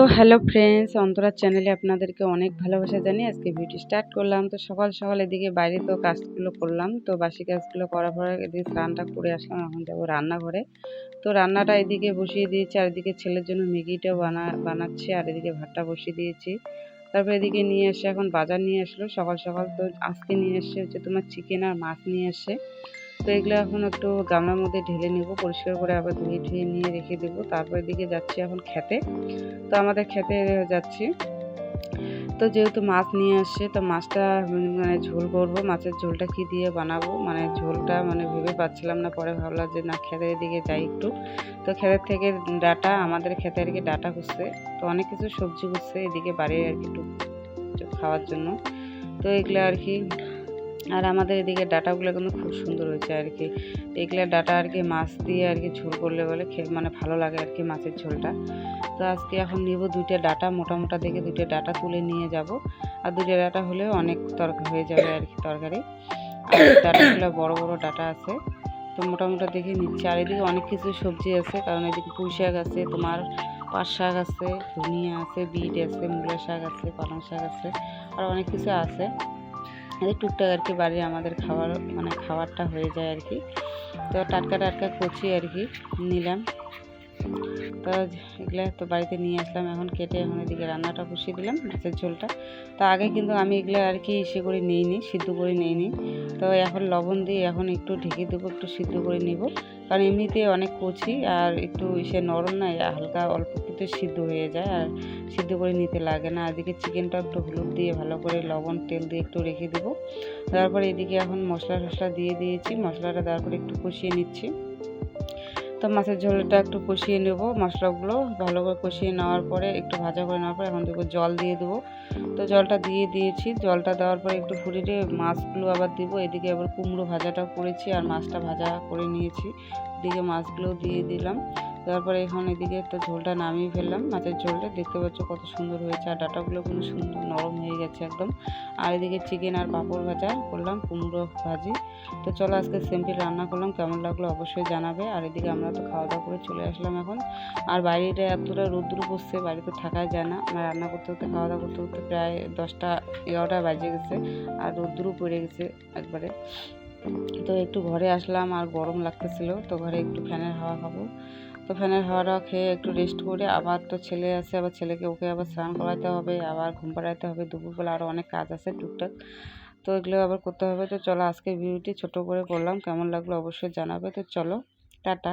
তো hello friends অন্তরার চ্যানেলে আপনাদেরকে অনেক ভালোবাসা জানিয়ে আজকে ভিডিও স্টার্ট করলাম। তো সকাল সকাল এদিকে বাইরে তো কাজগুলো করলাম, তো বাসি কাজগুলো করার পরে এদিকে স্নানটা করে আসলাম, এখন যাব রান্নাঘরে। তো রান্নাটা এদিকে বসিয়ে দিয়েছি, আর এদিকে ছেলের জন্য ম্যাগিটাও বানা, বানাচ্ছি, আর এদিকে ভাতটা বসিয়ে দিয়েছি। তারপর এদিকে নিয়ে এসে এখন বাজার নিয়ে আসলো। সকাল সকাল তো আজকে নিয়ে এসে হচ্ছে তোমার চিকেন আর মাছ নিয়ে এসে। তো এগুলো এখন একটু গামলার মধ্যে ঢেলে নেব, পরিষ্কার করে আবার ধুয়ে ধুয়ে নিয়ে রেখে দেবো। তারপর এদিকে যাচ্ছি এখন খেতে। তো আমাদের খেতে যাচ্ছি। তো যেহেতু মাছ নিয়ে আসছে, তো মাছটা মানে ঝোল করব। মাছের ঝোলটা কি দিয়ে বানাবো? মানে ঝোলটা মানে ভেবে পাচ্ছিলাম না, পরে ভাবলাম যে না, খেতের দিকে যাই একটু। তো খেতের থেকে ডাটা, আমাদের খেতে আর কি ডাটা করছে তো অনেক কিছু সবজি করছে এদিকে বাড়ির আর কি একটু খাওয়ার জন্য। তো এগুলো আর কি আর আমাদের এদিকে ডাটাগুলো কিন্তু খুব সুন্দর হয়েছে আর কি। এগুলো ডাটা আর কি মাছ দিয়ে আর কি ঝোল করলে বলে খেয়ে মানে ভালো লাগে আর কি মাছের ঝোলটা। তো আজকে এখন নেব দুইটা ডাটা মোটা মোটা দেখে দুইটা ডাটা তুলে নিয়ে যাব। আর দুইটা ডাটা হলেও অনেক তরকারি হয়ে যাবে আর কি তরকারি। আর ডাটাগুলো বড় বড় ডাটা আছে। তো মোটামুটি দেখে নিচ্ছে। আর এদিকে অনেক কিছু সবজি আছে, কারণ এদিকে পুঁই শাক আছে, তোমার পাট শাক আছে, ধনিয়া আছে, বিট আছে, মূলা শাক আছে, পালং শাক আছে, আর অনেক কিছু আছে। এই টুকটাক আর কি বাড়ির আমাদের খাবার মানে খাবারটা হয়ে যায় আর কি। তো টাটকা টাটকা কচি আর কি নিলাম। তো এগুলো তো বাড়িতে নিয়ে আসলাম, এখন কেটে এখন এদিকে রান্নাটা বসিয়ে দিলাম, মাছের ঝোলটা। তো আগে কিন্তু আমি এগুলো আর কি ইসে করে নিইনি, সিদ্ধ করে নিইনি। তো এখন লবণ দিয়ে এখন একটু ঢেকে দেবো, একটু সিদ্ধ করে নেব। কারণ এমনিতে অনেক কচি আর একটু ইসে নরম না হালকা অল্প একটু সিদ্ধ হয়ে যায় আর সিদ্ধ করে নিতে লাগে না। এদিকে চিকেনটা একটু হলুদ দিয়ে ভালো করে লবণ তেল দিয়ে একটু রেখে দেবো। তারপরে এদিকে এখন মশলা টশলা দিয়ে দিয়েছি, মশলাটা তারপরে একটু কষিয়ে নিচ্ছি। তো মাছের ঝোলটা একটু কষিয়ে নেব, মশলাগুলো ভালো করে কষিয়ে নেওয়ার পরে, একটু ভাজা করে নেওয়ার পরে এখন দেবো জল দিয়ে দেবো। তো জলটা দিয়ে দিয়েছি, জলটা দেওয়ার পরে একটু ফুটিয়ে মাছগুলো আবার দিব, এদিকে আবার কুমড়ো ভাজাটা করেছি আর মাছটা ভাজা করে নিয়েছি। এদিকে মাছগুলো দিয়ে দিলাম। তারপরে এখন এদিকে তো ঝোলটা নামিয়ে ফেললাম। মাছের ঝোলটা দেখতে পাচ্ছ কত সুন্দর হয়েছে। আর ডাটাগুলো কিন্তু সুন্দর নরম হয়ে গেছে একদম। আর এদিকে চিকেন আর পাঁপড় ভাজা করলাম, কুমড়ো ভাজি। তো চলো আজকে সিম্পল রান্না করলাম। কেমন লাগল অবশ্যই জানাবে। আর এদিকে আমরা তো খাওয়া দাওয়া করে চলে আসলাম এখন। আর বাইরেটা এতটা রোদ্রু বসছে বাড়িতে থাকা যায় না। আমরা রান্না করতে করতে, খাওয়া দাওয়া করতে করতে প্রায় দশটা এগারোটা বাজে গেছে। আর রোদ্রু পড়ে গেছে একবারে। তো একটু ঘরে আসলাম, আর গরম লাগতেছিল। তো ঘরে একটু ফ্যানের হাওয়া খাব। তো ফ্যানের হাওয়াটা খেয়ে একটু রেস্ট করে আবার তো ছেলে আছে, আবার ছেলেকে ওকে আবার স্নান করাতে হবে, আবার ঘুম পাড়াইতে হবে। দুপুরবেলা আরও অনেক কাজ আছে টুকটাক। তো এগুলো আবার করতে হবে। তো চলো আজকে ভিডিওটি ছোট করে করলাম। কেমন লাগল অবশ্যই জানাবে। তো চলো, টাটা।